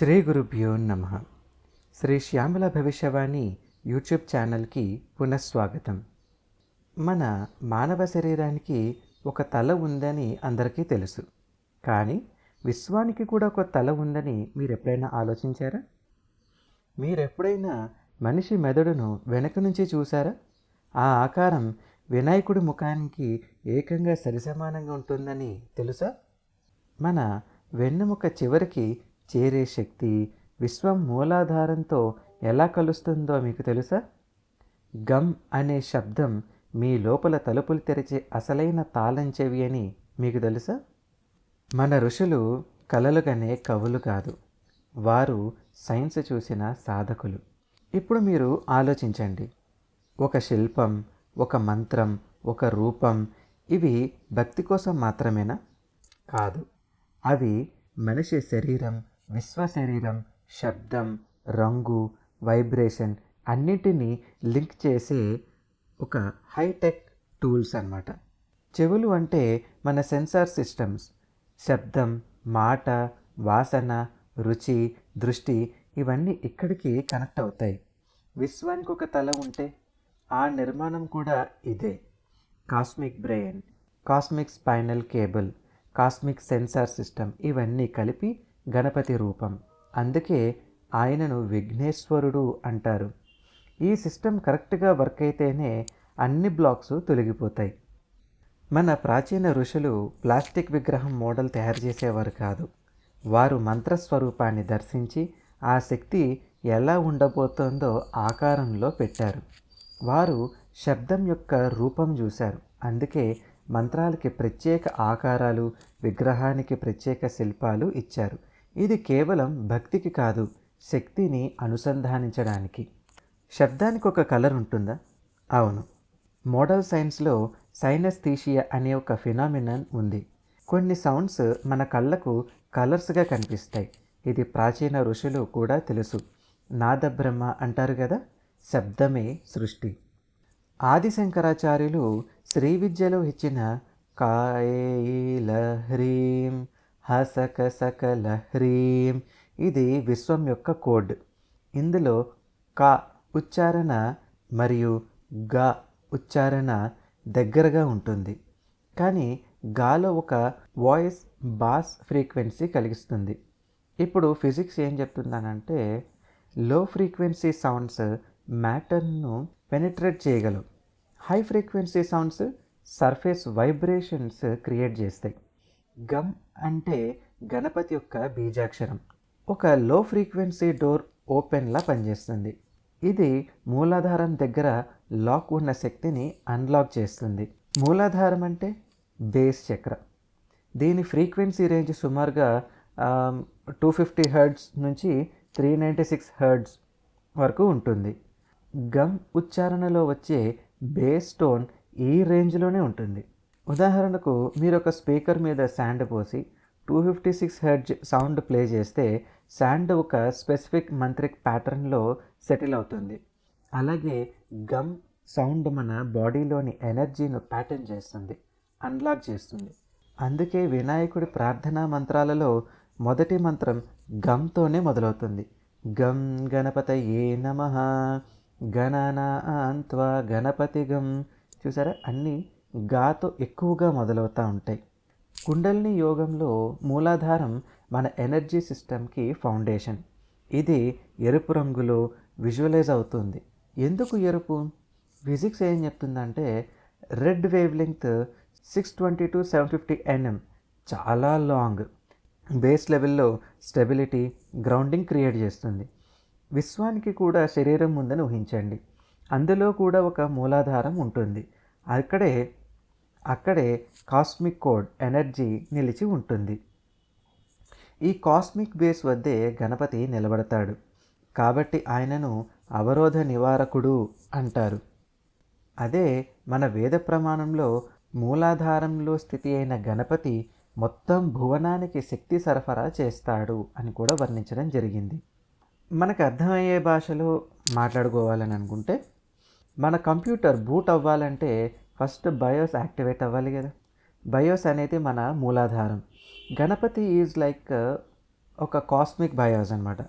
శ్రీ గురుభ్యో నమ. శ్రీ శ్యామల భవిష్యవాణి యూట్యూబ్ ఛానల్కి పునఃస్వాగతం. మన మానవ శరీరానికి ఒక తల ఉందని అందరికీ తెలుసు. కానీ విశ్వానికి కూడా ఒక తల ఉందని మీరు ఎప్పుడైనా ఆలోచించారా? మీరు ఎప్పుడైనా మనిషి మెదడును వెనక నుంచి చూసారా? ఆ ఆకారం వినాయకుడి ముఖానికి ఏకంగా సరిసమానంగా ఉంటుందని తెలుసా? మన వెన్నెముక చివరికి చేరే శక్తి విశ్వం మూలాధారంతో ఎలా కలుస్తుందో మీకు తెలుసా? గమ్ అనే శబ్దం మీ లోపల తలుపులు తెరిచే అసలైన తాళం చెవి అని మీకు తెలుసా? మన ఋషులు కలలుగానే కవులు కాదు. వారు సైన్స్ చూసిన సాధకులు. ఇప్పుడు మీరు ఆలోచించండి. ఒక శిల్పం ఒక మంత్రం ఒక రూపం ఇవి భక్తి కోసం మాత్రమేనా? కాదు. అవి మనిషి శరీరం విశ్వ శరీరం శబ్దం రంగు వైబ్రేషన్ అన్నిటినీ లింక్ చేసే ఒక హైటెక్ టూల్స్ అన్నమాట. చెవులు అంటే మన సెన్సార్ సిస్టమ్స్. శబ్దం మాట వాసన రుచి దృష్టి ఇవన్నీ ఇక్కడికి కనెక్ట్ అవుతాయి. విశ్వానికి ఒక తల ఉంటే ఆ నిర్మాణం కూడా ఇదే. Cosmic brain cosmic spinal cable cosmic sensor system ఇవన్నీ కలిపి గణపతి రూపం. అందుకే ఆయనను విఘ్నేశ్వరుడు అంటారు. ఈ సిస్టమ్ కరెక్ట్గా వర్క్ అయితేనే అన్ని బ్లాక్స్ తొలగిపోతాయి. మన ప్రాచీన ఋషులు ప్లాస్టిక్ విగ్రహం మోడల్ తయారు చేసేవారు కాదు. వారు మంత్రస్వరూపాన్ని దర్శించి ఆ శక్తి ఎలా ఉండబోతోందో ఆకారంలో పెట్టారు. వారు శబ్దం యొక్క రూపం చూశారు. అందుకే మంత్రాలకి ప్రత్యేక ఆకారాలు విగ్రహానికి ప్రత్యేక శిల్పాలు ఇచ్చారు. ఇది కేవలం భక్తికి కాదు శక్తిని అనుసంధానించడానికి. శబ్దానికి ఒక కలర్ ఉంటుందా? అవును. మోడల్ సైన్స్లో సైనస్థీషియా అనే ఒక ఫినామినన్ ఉంది. కొన్ని సౌండ్స్ మన కళ్ళకు కలర్స్గా కనిపిస్తాయి. ఇది ప్రాచీన ఋషులు కూడా తెలుసు. నాదబ్రహ్మ అంటారు కదా శబ్దమే సృష్టి. ఆదిశంకరాచార్యులు శ్రీ విద్యలో ఇచ్చిన కాయేలహ్రీం హసక సకలహ్రీం ఇది విశ్వం యొక్క కోడ్. ఇందులో కా ఉచ్చారణ మరియు గా ఉచ్చారణ దగ్గరగా ఉంటుంది. కానీ గాలో ఒక వాయిస్ బాస్ ఫ్రీక్వెన్సీ కలిగిస్తుంది. ఇప్పుడు ఫిజిక్స్ ఏం చెప్తుందనంటే లో ఫ్రీక్వెన్సీ సౌండ్స్ మ్యాటర్ను పెనిట్రేట్ చేయగలవు. High frequency sounds surface vibrations create చేస్తాయి. గమ్ అంటే గణపతి యొక్క బీజాక్షరం. ఒక లో ఫ్రీక్వెన్సీ డోర్ ఓపెన్లా పనిచేస్తుంది. ఇది మూలాధారం దగ్గర లాక్ ఉన్న శక్తిని అన్లాక్ చేస్తుంది. మూలాధారం అంటే బేస్ చక్ర. దీని ఫ్రీక్వెన్సీ రేంజ్ సుమారుగా టూ ఫిఫ్టీ హర్డ్స్ నుంచి త్రీ నైంటీ సిక్స్ హర్డ్స్ వరకు ఉంటుంది. గమ్ ఉచ్చారణలో వచ్చే బేస్ టోన్ ఈ రేంజ్లోనే ఉంటుంది. ఉదాహరణకు మీరు ఒక స్పీకర్ మీద శాండ్ పోసి two fifty six hertz sound play చేస్తే శాండ్ ఒక స్పెసిఫిక్ మంత్రిక్ ప్యాటర్న్లో సెటిల్ అవుతుంది. అలాగే గమ్ సౌండ్ మన బాడీలోని ఎనర్జీను ప్యాటర్న్ చేస్తుంది అన్లాక్ చేస్తుంది. అందుకే వినాయకుడి ప్రార్థనా మంత్రాలలో మొదటి మంత్రం గమ్తోనే మొదలవుతుంది. గమ్ గణపత ఏ నమ గణనాన్త్వా గణపతి గమ్. చూసారా? అన్నీ గాతో ఎక్కువగా మొదలవుతూ ఉంటాయి. కుండలిని యోగంలో మూలాధారం మన ఎనర్జీ సిస్టమ్కి ఫౌండేషన్. ఇది ఎరుపు రంగులో విజువలైజ్ అవుతుంది. ఎందుకు ఎరుపు? ఫిజిక్స్ ఏం చెప్తుందంటే red wavelength six twenty to seven fifty NM చాలా లాంగ్. బేస్ లెవెల్లో స్టెబిలిటీ గ్రౌండింగ్ క్రియేట్ చేస్తుంది. విశ్వానికి కూడా శరీరం ఉందని ఊహించండి. అందులో కూడా ఒక మూలాధారం ఉంటుంది. అక్కడే అక్కడే కాస్మిక్ కోడ్ ఎనర్జీ నిలిచి ఉంటుంది. ఈ కాస్మిక్ బేస్ వద్దే గణపతి నిలబడతాడు. కాబట్టి ఆయనను అవరోధ నివారకుడు అంటారు. అదే మన వేద ప్రమాణంలో మూలాధారంలో స్థితి అయిన గణపతి మొత్తం భువనానికి శక్తి సరఫరా చేస్తాడు అని కూడా వర్ణించడం జరిగింది. మనకు అర్థమయ్యే భాషలో మాట్లాడుకోవాలని అనుకుంటే మన కంప్యూటర్ బూట్ అవ్వాలంటే ఫస్ట్ బయోస్ యాక్టివేట్ అవ్వాలి కదా. బయోస్ అనేది మన మూలాధారం. గణపతి ఈజ్ లైక్ uh, ఒక కాస్మిక్ బయోస్ అనమాట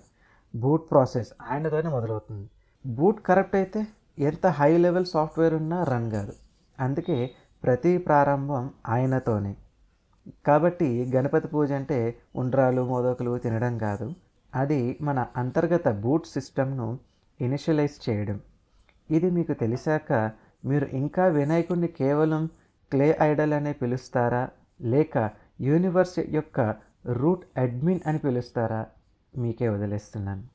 బూట్ ప్రాసెస్ ఆయనతోనే మొదలవుతుంది. బూట్ కరెక్ట్ అయితే ఎంత హై లెవెల్ సాఫ్ట్వేర్ ఉన్నా రన్ కాదు. అందుకే ప్రతి ప్రారంభం ఆయనతోనే. కాబట్టి గణపతి పూజ అంటే ఉండ్రాలు మోదకులు తినడం కాదు. అది మన అంతర్గత బూట్ సిస్టమ్ను ఇనిషియలైజ్ చేయడం. ఇది మీకు తెలిసాక మీరు ఇంకా వినాయకుడిని కేవలం క్లే ఐడల్ అనే పిలుస్తారా? లేక యూనివర్స్ యొక్క రూట్ అడ్మిన్ అని పిలుస్తారా? మీకే వదిలేస్తున్నాను.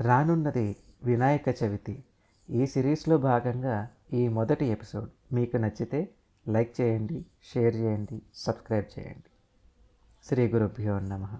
రానున్నది వినాయక చవితి. ఈ సిరీస్లో భాగంగా ఈ మొదటి ఎపిసోడ్. మీకు నచ్చితే లైక్ చేయండి షేర్ చేయండి సబ్స్క్రైబ్ చేయండి. శ్రీ గురుభ్యో నమః.